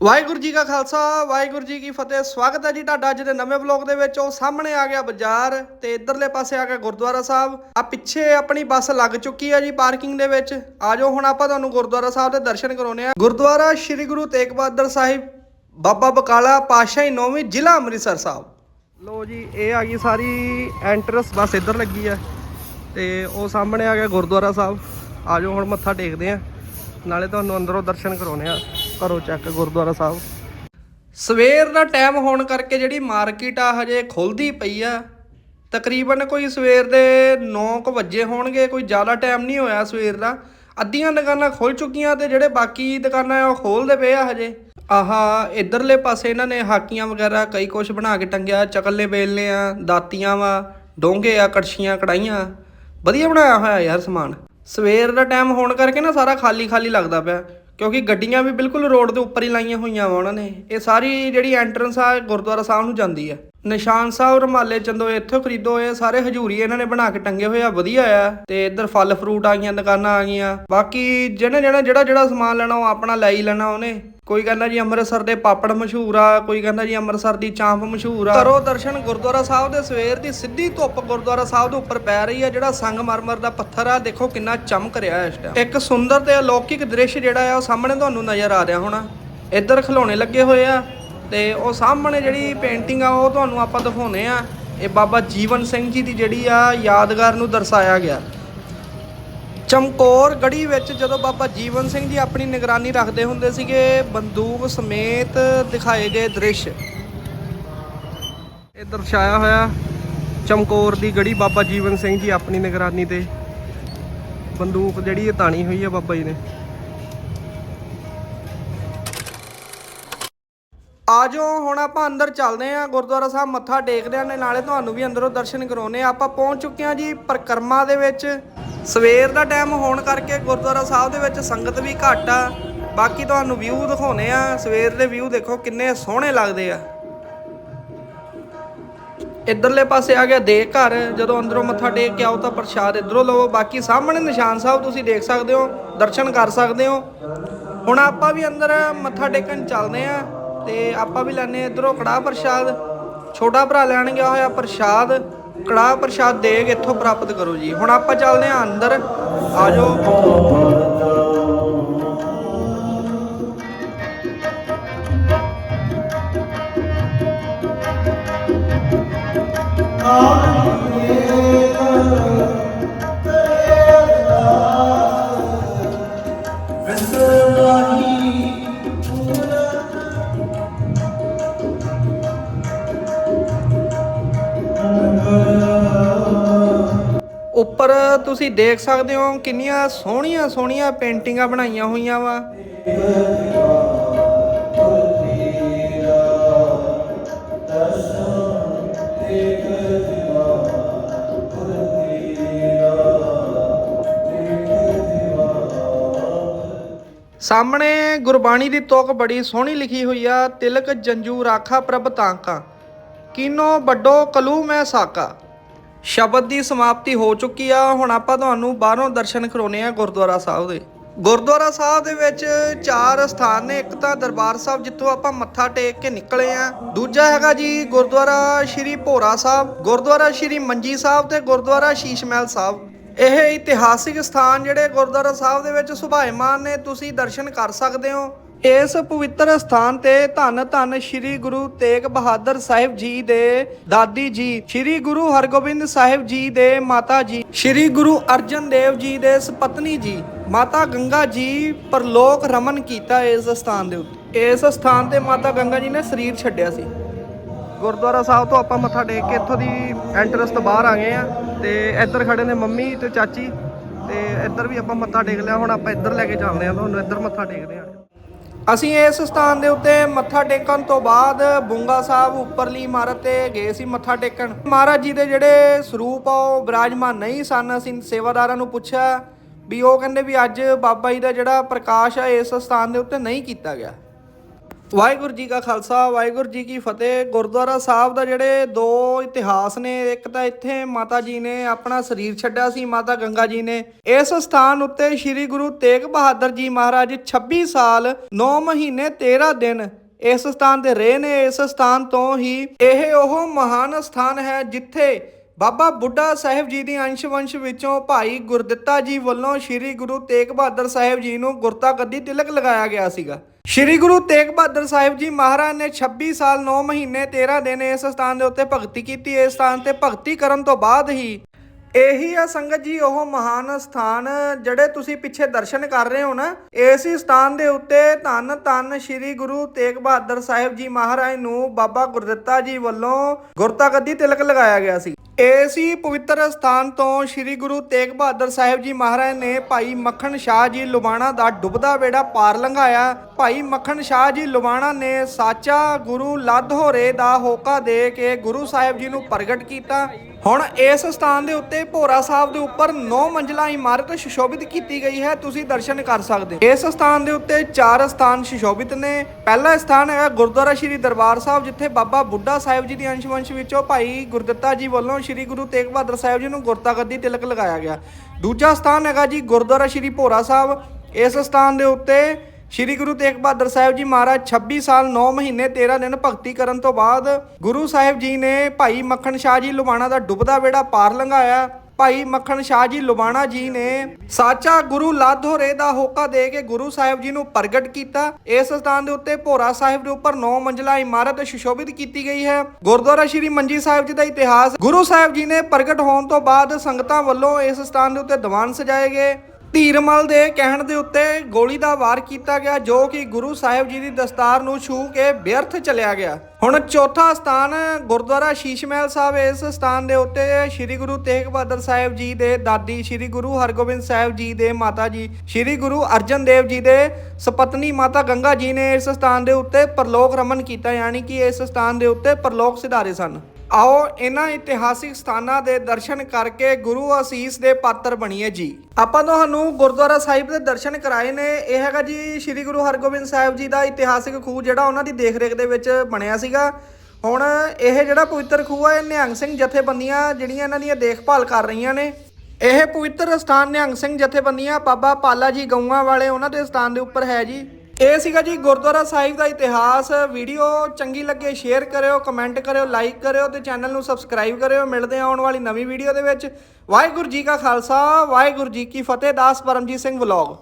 ਵਾਹਿਗੁਰੂ ਜੀ ਕਾ ਖਾਲਸਾ, ਵਾਹਿਗੁਰੂ ਜੀ ਕੀ ਫਤਿਹ। ਸਵਾਗਤ ਹੈ ਜੀ ਤੁਹਾਡਾ ਅੱਜ ਦੇ ਨਵੇਂ ਵਲੌਗ ਦੇ ਵਿੱਚ। ਉਹ ਸਾਹਮਣੇ ਆ ਗਿਆ ਬਾਜ਼ਾਰ ਤੇ ਇਧਰਲੇ ਪਾਸੇ ਆ ਗਿਆ ਗੁਰਦੁਆਰਾ ਸਾਹਿਬ। ਆ ਪਿੱਛੇ ਆਪਣੀ ਬੱਸ ਲੱਗ ਚੁੱਕੀ ਹੈ ਜੀ ਪਾਰਕਿੰਗ ਦੇ ਵਿੱਚ। ਆਜੋ ਹੁਣ ਆਪਾਂ ਤੁਹਾਨੂੰ ਗੁਰਦੁਆਰਾ ਸਾਹਿਬ ਦੇ ਦਰਸ਼ਨ ਕਰਾਉਨੇ ਆ ਗੁਰਦੁਆਰਾ ਸ੍ਰੀ ਗੁਰੂ ਤੇਗ ਬਹਾਦਰ ਸਾਹਿਬ, ਬਾਬਾ ਬਕਾਲਾ ਪਾਸ਼ਾਹੀ ਨੌਵੀਂ ਜ਼ਿਲ੍ਹਾ ਅੰਮ੍ਰਿਤਸਰ ਸਾਹਿਬ। ਲੋ ਜੀ, ਇਹ ਆ ਗਈ ਸਾਰੀ ਐਂਟਰਸ ਬੱਸ ਇੱਧਰ ਲੱਗੀ ਆ ਤੇ ਉਹ ਸਾਹਮਣੇ ਆ ਗਿਆ ਗੁਰਦੁਆਰਾ ਸਾਹਿਬ। ਆਜੋ ਹੁਣ ਮੱਥਾ ਟੇਕਦੇ ਆ ਨਾਲੇ ਤੁਹਾਨੂੰ ਅੰਦਰੋਂ ਦਰਸ਼ਨ ਕਰਾਉਨੇ ਆ ਕਰੋ ਚੈੱਕ ਗੁਰਦੁਆਰਾ ਸਾਹਿਬ। ਸਵੇਰ ਦਾ ਟਾਈਮ ਹੋਣ ਕਰਕੇ ਜਿਹੜੀ ਮਾਰਕੀਟ ਆ ਹਜੇ ਖੁੱਲਦੀ ਪਈ ਆ। ਤਕਰੀਬਨ ਕੋਈ ਸਵੇਰ ਦੇ 9:00 ਵਜੇ ਹੋਣਗੇ, ਕੋਈ ਜ਼ਿਆਦਾ ਟਾਈਮ ਨਹੀਂ ਹੋਇਆ ਸਵੇਰ ਦਾ। ਅੱਧੀਆਂ ਦੁਕਾਨਾਂ ਖੁੱਲ ਚੁੱਕੀਆਂ ਤੇ ਜਿਹੜੇ ਬਾਕੀ ਦੁਕਾਨਾਂ ਆ ਉਹ ਖੋਲਦੇ ਪਏ ਆ ਹਜੇ। ਆਹਾ ਇਧਰਲੇ ਪਾਸੇ ਇਹਨਾਂ ਨੇ ਹਾਕੀਆਂ ਵਗੈਰਾ ਕਈ ਕੁਝ ਬਣਾ ਕੇ ਟੰਗਿਆ, ਚਕਲੇ ਬੇਲਨੇ ਆ, ਦਾਤੀਆਂ ਵਾ, ਡੋਂਗੇ ਆ, ਕੜਛੀਆਂ ਕੜਾਈਆਂ ਵਧੀਆ ਬਣਾਇਆ ਹੋਇਆ ਯਾਰ ਸਮਾਨ। ਸਵੇਰ ਦਾ ਟਾਈਮ ਹੋਣ ਕਰਕੇ ਨਾ ਸਾਰਾ ਖਾਲੀ ਖਾਲੀ ਲੱਗਦਾ ਪਿਆ। ਕਿਉਂਕਿ ਗੱਡੀਆਂ ਵੀ ਬਿਲਕੁਲ ਰੋਡ ਦੇ ਉੱਪਰ ਹੀ ਲਾਈਆਂ ਹੋਈਆਂ ਵਾ ਉਹਨਾਂ ਨੇ। ਇਹ ਸਾਰੀ ਜਿਹੜੀ ਐਂਟਰੈਂਸ ਆ ਗੁਰਦੁਆਰਾ ਸਾਹਿਬ ਨੂੰ ਜਾਂਦੀ ਆ। ਨਿਸ਼ਾਨ ਸਾਹਿਬ ਰਮਾਲੇ ਚੰਦੋ ਇੱਥੋਂ ਖਰੀਦੋ ਇਹ ਸਾਰੇ ਹਜੂਰੀ ਇਹਨਾਂ ਨੇ ਬਣਾ ਕੇ ਟੰਗੇ ਹੋਏ ਆ ਵਧੀਆ ਆ। ਤੇ ਇੱਧਰ ਫਲ ਫਰੂਟ ਆ ਗਈਆਂ ਦੁਕਾਨਾਂ ਆ ਗਈਆਂ। ਬਾਕੀ ਜਿਹਨੇ ਜਿਹੜਾ ਜਿਹੜਾ ਜਿਹੜਾ ਸਮਾਨ ਲੈਣਾ ਉਹ ਆਪਣਾ ਲੈ ਹੀ ਲੈਣਾ ਉਹਨੇ। ਕੋਈ ਕਹਿੰਦਾ ਜੀ ਅੰਮ੍ਰਿਤਸਰ ਦੇ ਪਾਪੜ ਮਸ਼ਹੂਰ ਆ ਕੋਈ ਕਹਿੰਦਾ ਜੀ ਅੰਮ੍ਰਿਤਸਰ ਦੀ ਚਾਂਪ ਮਸ਼ਹੂਰ ਆ। ਕਰੋ ਦਰਸ਼ਨ ਗੁਰਦੁਆਰਾ ਸਾਹਿਬ ਦੇ ਸਵੇਰ ਦੀ ਸਿੱਧੀ ਧੁੱਪ ਗੁਰਦੁਆਰਾ ਸਾਹਿਬ ਦੇ ਉੱਪਰ ਪੈ ਰਹੀ ਆ ਜਿਹੜਾ ਸੰਗਮਰਮਰ ਦਾ ਪੱਥਰ ਆ ਦੇਖੋ ਕਿੰਨਾ ਚਮਕ ਰਿਹਾ ਇਸ ਟਾਈਮ ਇੱਕ ਸੁੰਦਰ ਤੇ ਅਲੌਕਿਕ ਦ੍ਰਿਸ਼ ਜਿਹੜਾ ਆ ਉਹ ਸਾਹਮਣੇ ਤੁਹਾਨੂੰ ਨਜ਼ਰ ਆ ਰਿਹਾ ਹੋਣਾ। ਇੱਧਰ ਖਿਡੌਣੇ ਲੱਗੇ ਹੋਏ ਆ। ਤੇ ਉਹ ਸਾਹਮਣੇ ਜਿਹੜੀ ਪੇਂਟਿੰਗ ਆ, ਉਹ ਤੁਹਾਨੂੰ ਆਪਾਂ ਦਿਖਾਉਨੇ ਆ। ਇਹ ਬਾਬਾ ਜੀਵਨ ਸਿੰਘ ਜੀ ਦੀ ਜਿਹੜੀ ਆ ਯਾਦਗਾਰ ਨੂੰ ਦਰਸਾਇਆ ਗਿਆ। ਚਮਕੌਰ ਗੜੀ ਵਿੱਚ ਜਦੋਂ ਬਾਬਾ ਜੀਵਨ ਸਿੰਘ ਜੀ ਆਪਣੀ ਨਿਗਰਾਨੀ ਰੱਖਦੇ ਹੁੰਦੇ ਸੀਗੇ, ਬੰਦੂਕ ਸਮੇਤ ਦਿਖਾਏ ਗਏ ਦ੍ਰਿਸ਼। ਇਹ ਦਰਸਾਇਆ ਹੋਇਆ ਚਮਕੌਰ ਦੀ ਗੜੀ ਬਾਬਾ ਜੀਵਨ ਸਿੰਘ ਜੀ ਆਪਣੀ ਨਿਗਰਾਨੀ ਤੇ। ਬੰਦੂਕ ਜਿਹੜੀ ਇਹ ਤਾਣੀ ਹੋਈ ਹੈ ਬਾਬਾ ਜੀ ਨੇ। ਆਜੋ, ਹੁਣ ਆਪਾਂ ਅੰਦਰ ਚੱਲਦੇ ਆਂ ਗੁਰਦੁਆਰਾ ਸਾਹਿਬ ਮੱਥਾ ਟੇਕਦੇ ਆਂ ਨੇ ਨਾਲੇ ਤੁਹਾਨੂੰ ਵੀ ਅੰਦਰੋਂ ਦਰਸ਼ਨ ਕਰਾਉਨੇ ਆ ਆਪਾਂ ਪਹੁੰਚ ਚੁੱਕੇ ਆਂ ਜੀ ਪਰਕਰਮਾ ਦੇ ਵਿੱਚ। ਸਵੇਰ ਦਾ ਟਾਈਮ ਹੋਣ ਕਰਕੇ ਗੁਰਦੁਆਰਾ ਸਾਹਿਬ ਦੇ ਵਿੱਚ ਸੰਗਤ ਵੀ ਘੱਟ ਆ। ਬਾਕੀ ਤੁਹਾਨੂੰ ਵਿਊ ਦਿਖਾਉਨੇ ਆ ਸਵੇਰ ਦੇ ਵਿਊ ਦੇਖੋ ਕਿੰਨੇ ਸੋਹਣੇ ਲੱਗਦੇ ਆ। ਇਧਰਲੇ ਪਾਸੇ ਆ ਗਿਆ ਦੇ ਘਰ। ਜਦੋਂ ਅੰਦਰੋਂ ਮੱਥਾ ਟੇਕ ਕੇ ਆਓ ਤਾਂ ਪ੍ਰਸ਼ਾਦ ਇਧਰੋਂ ਲਵੋ। ਬਾਕੀ ਸਾਹਮਣੇ ਨਿਸ਼ਾਨ ਸਾਹਿਬ ਤੁਸੀਂ ਦੇਖ ਸਕਦੇ ਹੋ, ਦਰਸ਼ਨ ਕਰ ਸਕਦੇ ਹੋ। ਹੁਣ ਆਪਾਂ ਵੀ ਅੰਦਰ ਮੱਥਾ ਟੇਕਣ ਚੱਲਦੇ ਆ ਤੇ ਆਪਾਂ ਵੀ ਲੈਣੇ ਇਧਰੋਂ ਕੜਾਹ ਪ੍ਰਸ਼ਾਦ, ਛੋਟਾ ਭਰਾ ਲੈਣ ਗਿਆ ਹੋਇਆ ਪ੍ਰਸ਼ਾਦ, ਕੜਾਹ ਪ੍ਰਸ਼ਾਦ ਦੇਗ ਇੱਥੋਂ ਪ੍ਰਾਪਤ ਕਰੋ ਜੀ। ਹੁਣ ਆਪਾਂ ਚੱਲਦੇ ਹਾਂ ਅੰਦਰ। ਆਜੋ। ਉੱਪਰ ਤੁਸੀਂ ਦੇਖ ਸਕਦੇ ਹੋ ਕਿੰਨੀਆਂ ਸੋਹਣੀਆਂ ਸੋਹਣੀਆਂ ਪੇਂਟਿੰਗਾਂ ਬਣਾਈਆਂ ਹੋਈਆਂ ਵਾ। ਸਾਹਮਣੇ ਗੁਰਬਾਣੀ ਦੀ ਤੁਕ ਬੜੀ ਸੋਹਣੀ ਲਿਖੀ ਹੋਈ ਆ, ਤਿਲਕ ਜੰਜੂ ਰਾਖਾ ਪ੍ਰਭ ਤਾਂਕਾ, ਕੀਨੋ ਵੱਡੋ ਕਲੂ ਮੈਂ ਸਾਕਾ। ਸ਼ਬਦ ਦੀ ਸਮਾਪਤੀ ਹੋ ਚੁੱਕੀ ਆ। ਹੁਣ ਆਪਾਂ ਤੁਹਾਨੂੰ ਬਾਹਰੋਂ ਦਰਸ਼ਨ ਕਰਾਉਨੇ ਆ ਗੁਰਦੁਆਰਾ ਸਾਹਿਬ ਦੇ। ਗੁਰਦੁਆਰਾ ਸਾਹਿਬ ਦੇ ਵਿੱਚ ਚਾਰ ਸਥਾਨ ਨੇ। ਇੱਕ ਤਾਂ ਦਰਬਾਰ ਸਾਹਿਬ, ਜਿੱਥੋਂ ਆਪਾਂ ਮੱਥਾ ਟੇਕ ਕੇ ਨਿਕਲੇ ਆ। ਦੂਜਾ ਹੈਗਾ ਜੀ ਗੁਰਦੁਆਰਾ ਸ਼੍ਰੀ ਭੋਰਾ ਸਾਹਿਬ। ਗੁਰਦੁਆਰਾ ਸ਼੍ਰੀ ਮੰਜੀ ਸਾਹਿਬ ਤੇ ਗੁਰਦੁਆਰਾ ਸ਼ੀਸ਼ ਮਹਿਲ ਸਾਹਿਬ। ਇਹ ਇਤਿਹਾਸਿਕ ਸਥਾਨ ਜਿਹੜੇ ਗੁਰਦੁਆਰਾ ਸਾਹਿਬ ਦੇ ਵਿੱਚ ਸੁਭਾਇਮਾਨ ਨੇ, ਤੁਸੀਂ ਦਰਸ਼ਨ ਕਰ ਸਕਦੇ ਹੋ। ਇਸ ਪਵਿੱਤਰ ਸਥਾਨ ਤੇ ਧੰਨ ਧੰਨ ਸ੍ਰੀ ਗੁਰੂ ਤੇਗ ਬਹਾਦਰ ਸਾਹਿਬ ਜੀ ਦੇ ਦਾਦੀ ਜੀ, ਸ੍ਰੀ ਗੁਰੂ ਹਰਗੋਬਿੰਦ ਸਾਹਿਬ ਜੀ ਦੇ ਮਾਤਾ ਜੀ, ਸ੍ਰੀ ਗੁਰੂ ਅਰਜਨ ਦੇਵ ਜੀ ਦੇ ਸਪਤਨੀ ਜੀ, ਮਾਤਾ ਗੰਗਾ ਜੀ ਪਰਲੋਕ ਰਮਨ ਕੀਤਾ ਇਸ ਸਥਾਨ ਦੇ ਉੱਤੇ। ਇਸ ਸਥਾਨ ਤੇ ਮਾਤਾ ਗੰਗਾ ਜੀ ਨੇ ਸਰੀਰ ਛੱਡਿਆ ਸੀ। ਗੁਰਦੁਆਰਾ ਸਾਹਿਬ ਤੋਂ ਆਪਾਂ ਮੱਥਾ ਟੇਕ ਕੇ ਇੱਥੋਂ ਦੀ ਐਂਟਰਸ ਤੋਂ ਬਾਹਰ ਆ ਗਏ ਆ ਤੇ ਇੱਧਰ ਖੜੇ ਨੇ ਮੰਮੀ ਤੇ ਚਾਚੀ ਤੇ ਇੱਧਰ ਵੀ ਆਪਾਂ ਮੱਥਾ ਟੇਕ ਲਿਆ, ਹੁਣ ਆਪਾਂ ਇੱਧਰ ਲੈ ਕੇ ਚੱਲਦੇ ਆ, ਤੁਹਾਨੂੰ ਇੱਧਰ ਮੱਥਾ ਟੇਕਦੇ ਆ। ਅਸੀਂ ਇਸ ਸਥਾਨ ਦੇ ਉੱਤੇ ਮੱਥਾ ਟੇਕਣ ਤੋਂ ਬਾਅਦ ਬੁੰਗਾ ਸਾਹਿਬ ਉੱਪਰਲੀ ਇਮਾਰਤ ਤੇ ਗਏ ਸੀ ਮੱਥਾ ਟੇਕਣ। ਮਹਾਰਾਜ ਜੀ ਦੇ ਜਿਹੜੇ ਸਰੂਪ ਆ, ਉਹ ਵਿਰਾਜਮਾਨ ਨਹੀਂ ਸਨ। ਅਸੀਂ ਸੇਵਾਦਾਰਾਂ ਨੂੰ ਪੁੱਛਿਆ ਵੀ ਉਹ ਕਹਿੰਦੇ ਵੀ ਅੱਜ ਬਾਬਾ ਜੀ ਦਾ ਜਿਹੜਾ ਪ੍ਰਕਾਸ਼ ਆ, ਇਸ ਸਥਾਨ ਦੇ ਉੱਤੇ ਨਹੀਂ ਕੀਤਾ ਗਿਆ। ਵਾਹਿਗੁਰੂ ਜੀ ਕਾ ਖਾਲਸਾ, ਵਾਹਿਗੁਰੂ ਜੀ ਕੀ ਫਤਿਹ। ਗੁਰਦੁਆਰਾ ਸਾਹਿਬ ਦਾ ਜਿਹੜੇ ਦੋ ਇਤਿਹਾਸ ਨੇ, ਇੱਕ ਤਾਂ ਇੱਥੇ ਮਾਤਾ ਜੀ ਨੇ ਆਪਣਾ ਸਰੀਰ ਛੱਡਿਆ ਸੀ, ਮਾਤਾ ਗੰਗਾ ਜੀ ਨੇ। ਇਸ ਸਥਾਨ ਉੱਤੇ ਸ੍ਰੀ ਗੁਰੂ ਤੇਗ ਬਹਾਦਰ ਜੀ ਮਹਾਰਾਜ 26 ਸਾਲ 9 ਮਹੀਨੇ 13 ਦਿਨ ਇਸ ਸਥਾਨ ਤੇ ਰਹੇ ਨੇ। ਇਸ ਸਥਾਨ ਤੋਂ ਹੀ ਇਹ ਉਹ ਮਹਾਨ ਸਥਾਨ ਹੈ ਜਿੱਥੇ ਬਾਬਾ ਬੁੱਢਾ ਸਾਹਿਬ ਜੀ ਦੀ ਅੰਸ਼ ਵੰਸ਼ ਵਿੱਚੋਂ ਭਾਈ ਗੁਰਦਿੱਤਾ ਜੀ ਵੱਲੋਂ ਸ੍ਰੀ ਗੁਰੂ ਤੇਗ ਬਹਾਦਰ ਸਾਹਿਬ ਜੀ ਨੂੰ ਗੁਰਤਾ ਗੱਦੀ ਤਿਲਕ ਲਗਾਇਆ ਗਿਆ ਸੀਗਾ। ਸ੍ਰੀ ਗੁਰੂ ਤੇਗ ਬਹਾਦਰ ਸਾਹਿਬ ਜੀ ਮਹਾਰਾਜ ਨੇ 26 ਸਾਲ 9 ਮਹੀਨੇ 13 ਦਿਨ ਇਸ ਸਥਾਨ ਦੇ ਉੱਤੇ ਭਗਤੀ ਕੀਤੀ। ਇਸ ਸਥਾਨ ਤੇ ਭਗਤੀ ਕਰਨ ਤੋਂ ਬਾਅਦ ਹੀ ਇਹੀ ਆ ਸੰਗਤ ਜੀ, ਉਹ ਮਹਾਨ ਸਥਾਨ ਜਿਹੜੇ ਤੁਸੀਂ ਪਿੱਛੇ ਦਰਸ਼ਨ ਕਰ ਰਹੇ ਹੋ ਨਾ, ਇਸੇ ਸਥਾਨ ਦੇ ਉੱਤੇ ਧੰਨ ਧੰਨ ਸ੍ਰੀ ਗੁਰੂ ਤੇਗ ਬਹਾਦਰ ਸਾਹਿਬ ਜੀ ਮਹਾਰਾਜ ਨੂੰ ਬਾਬਾ ਗੁਰਦਿੱਤਾ ਜੀ ਵੱਲੋਂ ਗੁਰਤਾ ਗੱਦੀ ਤਿਲਕ ਲਗਾਇਆ ਗਿਆ ਸੀ। ਇਸੇ ਪਵਿੱਤਰ ਸਥਾਨ ਤੋਂ ਸ੍ਰੀ ਗੁਰੂ ਤੇਗ ਬਹਾਦਰ ਸਾਹਿਬ ਜੀ ਮਹਾਰਾਜ ਨੇ ਭਾਈ ਮੱਖਣ ਸ਼ਾਹ ਜੀ ਲੁਬਾਣਾ ਦਾ ਡੁੱਬਦਾ ਵੇੜਾ ਪਾਰ ਲੰਘਾਇਆ। ਭਾਈ ਮੱਖਣ ਸ਼ਾਹ ਜੀ ਲੁਬਾਣਾ ਨੇ ਸਾਚਾ ਗੁਰੂ ਲੱਧਹੋਰੇ ਦਾ ਹੋਕਾ ਦੇ ਕੇ ਗੁਰੂ ਸਾਹਿਬ ਜੀ ਨੂੰ ਪ੍ਰਗਟ ਕੀਤਾ। ਹੁਣ ਇਸ ਸਥਾਨ ਦੇ ਉੱਤੇ ਭੋਰਾ ਸਾਹਿਬ ਦੇ ਉੱਪਰ 9 ਮੰਜ਼ਲਾ ਇਮਾਰਤ ਸੁਸ਼ੋਭਿਤ ਕੀਤੀ ਗਈ ਹੈ। ਤੁਸੀਂ ਦਰਸ਼ਨ ਕਰ ਸਕਦੇ ਹੋ। ਇਸ ਸਥਾਨ ਦੇ ਉੱਤੇ ਚਾਰ ਸਥਾਨ ਸੁਸ਼ੋਭਿਤ ਨੇ। ਪਹਿਲਾ ਸਥਾਨ ਹੈ ਗੁਰਦੁਆਰਾ ਸ਼੍ਰੀ ਦਰਬਾਰ ਸਾਹਿਬ, ਜਿੱਥੇ ਬਾਬਾ ਬੁੱਢਾ ਸਾਹਿਬ ਜੀ ਦੀ ਅੰਸ਼ਵੰਸ਼ ਵਿੱਚੋਂ ਭਾਈ ਗੁਰਦਿੱਤਾ ਜੀ ਵੱਲੋਂ ਸ਼੍ਰੀ ਗੁਰੂ ਤੇਗ ਬਹਾਦਰ ਸਾਹਿਬ ਜੀ ਨੂੰ ਗੁਰਤਾਗੱਦੀ ਤਿਲਕ ਲਗਾਇਆ ਗਿਆ। ਦੂਜਾ ਸਥਾਨ ਹੈਗਾ ਜੀ ਗੁਰਦੁਆਰਾ ਸ਼੍ਰੀ ਭੋਰਾ ਸਾਹਿਬ। ਇਸ ਸਥਾਨ ਦੇ ਉੱਤੇ ਸ਼੍ਰੀ ਗੁਰੂ ਤੇਗ ਬਹਾਦਰ ਸਾਹਿਬ ਜੀ ਮਹਾਰਾਜ 26 ਸਾਲ 9 ਮਹੀਨੇ 13 ਦਿਨ ਭਗਤੀ ਕਰਨ ਤੋਂ ਬਾਅਦ ਗੁਰੂ ਸਾਹਿਬ ਜੀ ਨੇ ਭਾਈ ਮੱਖਣ ਸ਼ਾਹ ਜੀ ਲੁਬਾਣਾ ਦਾ ਡੁੱਬਦਾ ਬੇੜਾ ਪਾਰ ਲੰਘਾਇਆ। ਭਾਈ ਮੱਖਣ ਸ਼ਾਹ ਜੀ ਲੁਬਾਣਾ ਜੀ ਨੇ ਸਾਚਾ ਗੁਰੂ ਲਾਧੋਰੇ ਦਾ ਹੋਕਾ ਦੇ ਕੇ ਗੁਰੂ ਸਾਹਿਬ ਜੀ ਨੂੰ ਪ੍ਰਗਟ ਕੀਤਾ। ਇਸ ਸਥਾਨ ਦੇ ਉੱਤੇ ਭੋਰਾ ਸਾਹਿਬ ਦੇ ਉੱਪਰ 9 ਮੰਜ਼ਲਾ ਇਮਾਰਤ ਸੁਸ਼ੋਭਿਤ ਕੀਤੀ ਗਈ ਹੈ। ਗੁਰਦੁਆਰਾ ਸ਼੍ਰੀ ਮੰਜੀ ਸਾਹਿਬ ਜੀ ਦਾ ਇਤਿਹਾਸ, ਗੁਰੂ ਸਾਹਿਬ ਜੀ ਨੇ ਪ੍ਰਗਟ ਹੋਣ ਤੋਂ ਬਾਅਦ ਸੰਗਤਾਂ ਵੱਲੋਂ ਇਸ ਸਥਾਨ ਦੇ ਉੱਤੇ ਦੀਵਾਨ ਸਜਾਏ ਗਏ। ਧੀਰਮਲ ਦੇ ਕਹਿਣ ਦੇ ਉੱਤੇ ਗੋਲੀ ਦਾ ਵਾਰ ਕੀਤਾ ਗਿਆ, ਜੋ ਕਿ ਗੁਰੂ ਸਾਹਿਬ ਜੀ ਦੀ ਦਸਤਾਰ ਨੂੰ ਛੂ ਕੇ ਬਿਅਰਥ ਚਲਿਆ ਗਿਆ। ਹੁਣ ਚੌਥਾ ਸਥਾਨ ਗੁਰਦੁਆਰਾ ਸ਼ੀਸ਼ ਮਹਿਲ ਸਾਹਿਬ, ਇਸ ਸਥਾਨ ਦੇ ਉੱਤੇ ਸ੍ਰੀ ਗੁਰੂ ਤੇਗ ਬਹਾਦਰ ਸਾਹਿਬ ਜੀ ਦੇ ਦਾਦੀ ਸ੍ਰੀ ਗੁਰੂ ਹਰਗੋਬਿੰਦ ਸਾਹਿਬ ਜੀ ਦੇ ਮਾਤਾ ਜੀ, ਸ੍ਰੀ ਗੁਰੂ ਅਰਜਨ ਦੇਵ ਜੀ ਦੇ ਸਪਤਨੀ ਮਾਤਾ ਗੰਗਾ ਜੀ ਨੇ ਇਸ ਸਥਾਨ ਦੇ ਉੱਤੇ ਪਰਲੋਕ ਰਮਨ ਕੀਤਾ, ਯਾਨੀ ਕਿ ਇਸ ਸਥਾਨ ਦੇ ਉੱਤੇ ਪਰਲੋਕ ਸਿਧਾਰੇ ਸਨ। ਆਓ ਇਹਨਾਂ ਇਤਿਹਾਸਿਕ ਸਥਾਨਾਂ ਦੇ ਦਰਸ਼ਨ ਕਰਕੇ ਗੁਰੂ ਅਸੀਸ ਦੇ ਪਾਤਰ ਬਣੀਏ ਜੀ। ਆਪਾਂ ਤੁਹਾਨੂੰ ਗੁਰਦੁਆਰਾ ਸਾਹਿਬ ਦੇ ਦਰਸ਼ਨ ਕਰਾਏ ਨੇ। ਇਹ ਹੈਗਾ ਜੀ ਸ੍ਰੀ ਗੁਰੂ ਹਰਗੋਬਿੰਦ ਸਾਹਿਬ ਜੀ ਦਾ ਇਤਿਹਾਸਿਕ ਖੂਹ ਜਿਹੜਾ ਉਹਨਾਂ ਦੀ ਦੇਖਰੇਖ ਦੇ ਵਿੱਚ ਬਣਿਆ ਸੀਗਾ। ਹੁਣ ਇਹ ਜਿਹੜਾ ਪਵਿੱਤਰ ਖੂਹ ਹੈ ਇਹ ਨਿਹੰਗ ਸਿੰਘ ਜਥੇਬੰਦੀਆਂ ਜਿਹੜੀਆਂ ਇਹਨਾਂ ਦੀਆਂ ਦੇਖਭਾਲ ਕਰ ਰਹੀਆਂ ਨੇ। ਇਹ ਪਵਿੱਤਰ ਸਥਾਨ ਨਿਹੰਗ ਸਿੰਘ ਜਥੇਬੰਦੀਆਂ ਬਾਬਾ ਪਾਲਾ ਜੀ ਗਊਆਂ ਵਾਲੇ ਉਹਨਾਂ ਦੇ ਸਥਾਨ ਦੇ ਉੱਪਰ ਹੈ ਜੀ। ਇਹ ਸੀਗਾ ਜੀ ਗੁਰਦੁਆਰਾ ਸਾਹਿਬ ਦਾ ਇਤਿਹਾਸ। ਵੀਡੀਓ ਚੰਗੀ ਲੱਗੇ ਸ਼ੇਅਰ ਕਰਿਓ, ਕਮੈਂਟ ਕਰਿਓ, ਲਾਈਕ ਕਰਿਓ ਤੇ ਚੈਨਲ ਨੂੰ ਸਬਸਕ੍ਰਾਈਬ ਕਰਿਓ। ਮਿਲਦੇ ਹਾਂ ਆਉਣ ਵਾਲੀ ਨਵੀਂ ਵੀਡੀਓ ਦੇ ਵਿੱਚ। ਵਾਹਿਗੁਰੂ ਜੀ ਕਾ ਖਾਲਸਾ, ਵਾਹਿਗੁਰੂ ਜੀ ਕੀ ਫਤਿਹ। ਦਾਸ ਪਰਮਜੀਤ ਸਿੰਘ ਵਲੌਗ।